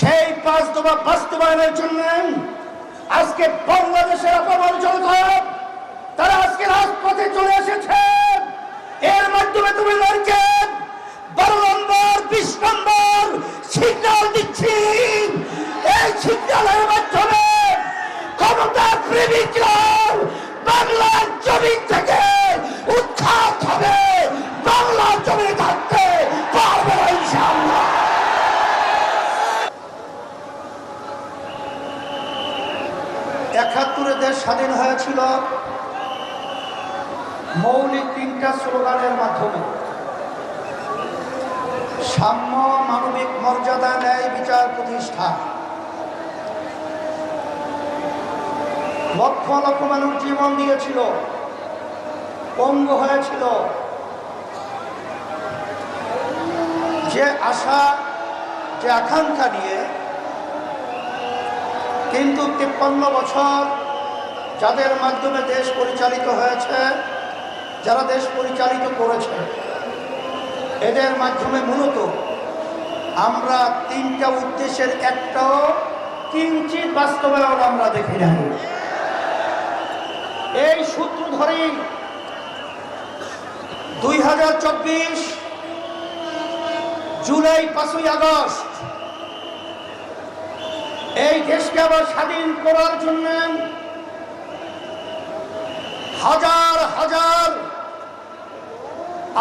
সেই দফা বাস্তবায়নের জন্য আজকে বাংলাদেশের অপমান জনতা তারা আজকে রাজপথে চলে এসেছে। এর মাধ্যমে তুমি লড়কে। বারো নম্বর, বিশ নম্বর সিগন্যাল দিচ্ছি। এই সিগন্যালের মাধ্যমে ক্ষমতা প্রেমিকরা বাংলার জমি থেকে একাত্তরে দেশ স্বাধীন হয়েছিল। মৌলিক তিনটা স্লোগানের মাধ্যমে। সাম্য মানবিক মর্যাদা ন্যায় বিচার প্রতিষ্ঠা। লক্ষ লক্ষ মানুষ জীবন দিয়েছিল, পঙ্গু হয়েছিল। যে আশা, যে আকাঙ্ক্ষা নিয়ে কিন্তু তিপ্পান্ন বছর যাদের মাধ্যমে দেশ পরিচালিত হয়েছে, যারা দেশ পরিচালিত করেছে, এদের মাধ্যমে মূলত আমরা তিনটা উদ্দেশ্যের একটাও কিঞ্চিত বাস্তবায়ন আমরা দেখি নাই। এই সূত্র ধরেই দুই হাজার চব্বিশ জুলাই পাঁচই আগস্ট এই দেশকে আবার স্বাধীন করার জন্য হাজার হাজার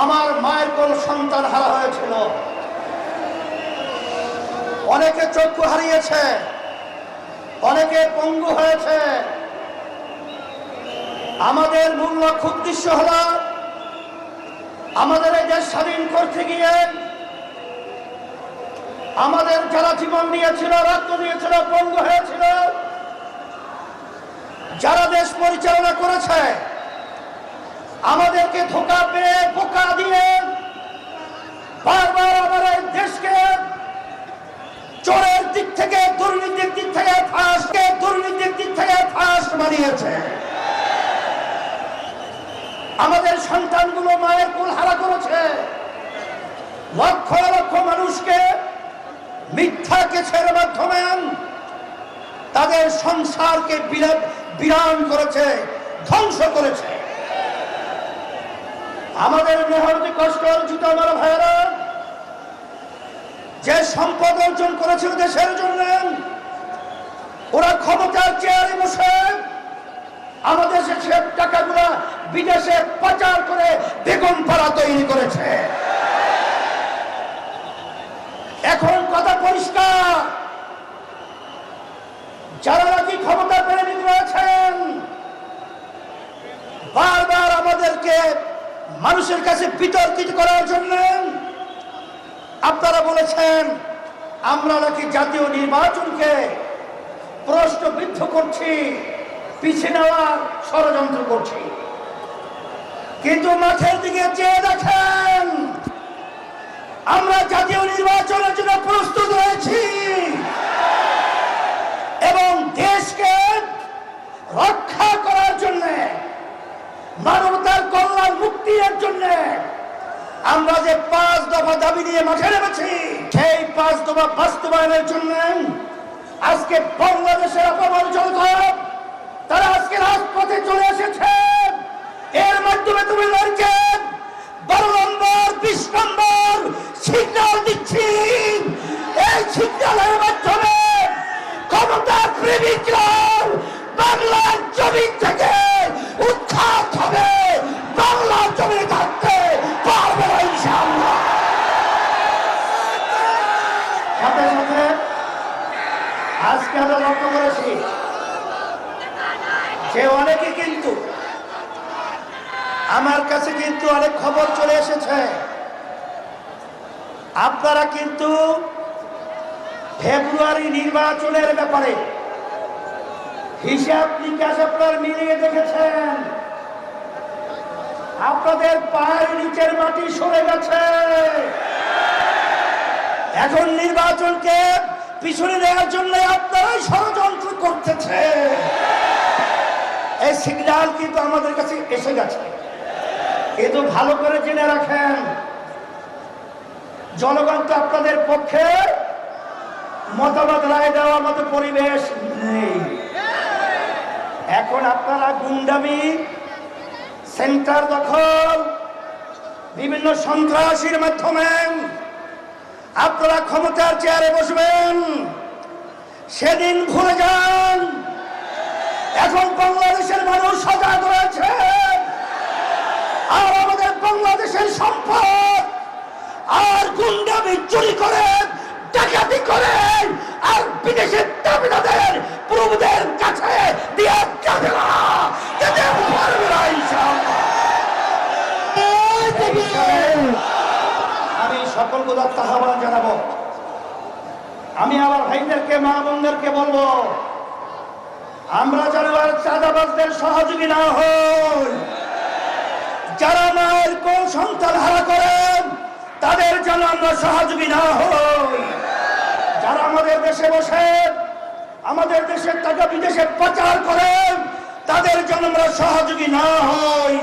আমার মায়ের কোন সন্তান হারা হয়েছিল। অনেকে চক্ষু হারিয়েছে, অনেকে পঙ্গু হয়েছে। আমাদের মূল লক্ষ্য, উদ্দেশ্য হল আমাদের এই দেশ স্বাধীন করতে গিয়ে আমাদের যারা জীবন দিয়েছিল রক্ত দিয়েছিল, পঙ্গু হয়েছিল, যারা দেশ পরিচালনা করেছে আমাদেরকে ধোকা পেয়ে বোকা দিয়ে বারবার এই দেশকে চোরের দিক থেকে, দুর্নীতির দিক থেকে ফাঁসকে, দুর্নীতির দিক থেকে ফাঁস বানিয়েছে। আমাদের সন্তানগুলো মায়ের কুল হারা করেছে। লক্ষ লক্ষ মানুষকে মিথ্যা কেছের মাধ্যমে তাদের সংসারকে বিরা- বিরান করেছে, ধ্বংস করেছে। আমাদের মেহনতি কষ্ট অর্জিত আমার ভাইয়েরা, যে সম্পদ অর্জন করেছিল দেশের জন্য, ওরা ক্ষমতার চেয়ারে বসে আমাদের সে টাকাগুলা বিদেশে পাচার করে বেগম পাড়া তৈরি করেছে। এখন কথা পরিষ্কার, যারা নাকি ক্ষমতা প্রেমিক নিতে বারবার আমাদেরকে মানুষের কাছে বিতর্কিত করার জন্য আপনারা বলেছেন, আমরা নাকি জাতীয় নির্বাচনকে প্রশ্নবিদ্ধ করছি পিছিয়ে নেওয়ার ষড়যন্ত্র করছি। কিন্তু মাঠের দিকে চেয়ে দেখেন, আমরা জাতীয় নির্বাচনের জন্য প্রস্তুত রয়েছি এবং দেশকে রক্ষা করার জন্য মানবতার কল্যাণ মুক্তির জন্য আমরা যে পাঁচ দফা দাবি নিয়ে মাঠে নেমেছি, সেই পাঁচ দফা বাস্তবায়নের জন্য আজকে বাংলাদেশের অপমান জনতা তারা আজকে রাজপথে চলে এসেছে। এর মাধ্যমে তুমি লড়কে বারো নম্বর, বিশ নম্বর, সিগন্যাল দিচ্ছি। এই সিগন্যালের মাধ্যমে ক্ষমতা প্রেমিকরা বাংলার জমি থেকে উৎখাত আজকে আমরা লক্ষ্য করেছি যে অনেকে কিন্তু আমার কাছে কিন্তু অনেক খবর চলে এসেছে। আপনারা কিন্তু ফেব্রুয়ারি নির্বাচনের ব্যাপারে হিসাব নিকাশ আপনার মিলিয়ে দেখেছেন। আপনাদের পায়ের নিচের মাটি সরে গেছে। এখন নির্বাচনকে পিছনে দেওয়ার জন্য আপনারাই ষড়যন্ত্র করতেছে। এই সিগন্যাল কিন্তু আমাদের কাছে এসে গেছে। কিন্তু ভালো করে জেনে রাখেন, জনগণ তো আপনাদের পক্ষে মতামত রায় দেওয়ার মতো পরিবেশ নেই। এখন আপনারা গুন্ডামি, সেন্টার দখল, বিভিন্ন সন্ত্রাসীর মাধ্যমে আপনারা ক্ষমতার চেয়ারে বসবেন। সেদিন ভুলে যান। এখন বাংলাদেশের মানুষ সজাগ রয়েছে। আর আমাদের বাংলাদেশের সম্পদ। আর গুন্ডামি চুরি করে, ডাকাতি করে, আর বিদেশের দাবিদাদের প্রভুদের কাছে দিয়ে সকল আহ্বান জানাব। আমি আমার ভাইদেরকে, মা বোনদেরকে বলব, আমরা যেন আর চাঁদাবাজদের সহযোগী না হই। যারা মায়ের কোন সন্তান হারা করেন, তাদের যেন আমরা সহযোগী না হই। যারা আমাদের দেশে বসে, আমাদের দেশের টাকা বিদেশে পাচার করেন, তাদের যেন আমরা সহযোগী না হই।